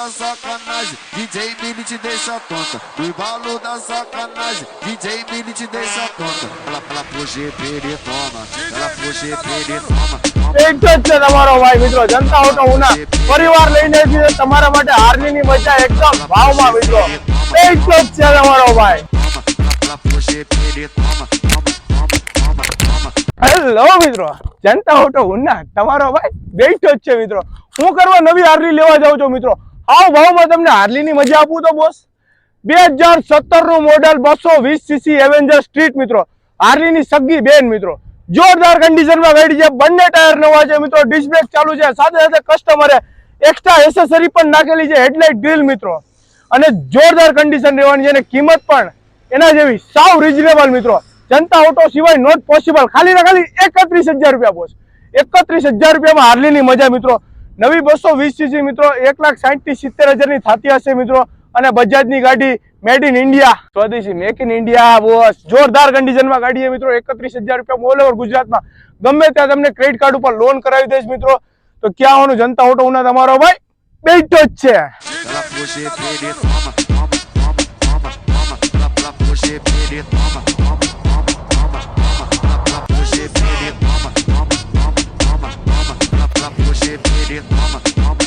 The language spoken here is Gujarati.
da sacanagem, DJ Mini te deixa tonta. O embalo da sacanagem, DJ Mini te deixa tonta. Ela fala pro GP ele toma, ela pro GP ele toma. એક જ છે તમારો ભાઈ મિત્રો જનતા ઓટો ઉના પરિવાર લઈને છે તમારા માટે હાર્લી ની મજા એકદમ ભાવમાં મિત્રો એક જ છે તમારો ભાઈ ela. હેલો મિત્રો જનતા ઓટો ઉના તમારો ભાઈ બેઠો જ છે મિત્રો હું કરવા નવી હાર્લી લેવા જાઉં છું મિત્રો આવ ભાવમાં તમને હાર્લીની મજા આપું તો બોસ બે હજાર સત્તરનું મોડેલ બસો વીસ સીસી એવેન્જર સ્ટ્રીટ મિત્રો. હાર્લીની સગી બેન મિત્રો. જોરદાર કન્ડિશનમાં ગાડી છે. બંને ટાયર નવા છે મિત્રો. ડિસ્ક ચાલુ છે. સાથે સાથે કસ્ટમરે એક્સ્ટ્રા એસેસરી પણ નાખેલી છે. હેડલાઇટ ગ્રીલ મિત્રો. અને જોરદાર કન્ડિશન રહેવાની છે. અને કિંમત પણ એના જેવી સાવ રિઝનેબલ મિત્રો. જનતા ઓટો સિવાય નોટ પોસિબલ ખાલી ને ખાલી એકત્રીસ હજાર રૂપિયા બોસ એકત્રીસ હજાર રૂપિયામાં હાર્લીની મજા મિત્રો. નવી બસો વીસ સીસી મિત્રો. એક લાખ સાઠથી સિત્તેર હજારની થતી હશે મિત્રો. અને બજાજની ગાડી મેડ ઇન ઇન્ડિયા સ્વદેશી મેક ઇન ઇન્ડિયા બોસ જોરદાર કન્ડિશનમાં ગાડી છે મિત્રો. એકત્રીસ હજાર રૂપિયા ઓલ ઓવર ગુજરાતમાં. ગમે ત્યાં તમને ક્રેડિટ કાર્ડ ઉપર લોન કરાવી દઈશ મિત્રો. તો ક્યાં આવવાનું? જનતા ઓટો ઉના તમારો ભાઈ બેઠો જ છે. dear mama, mama.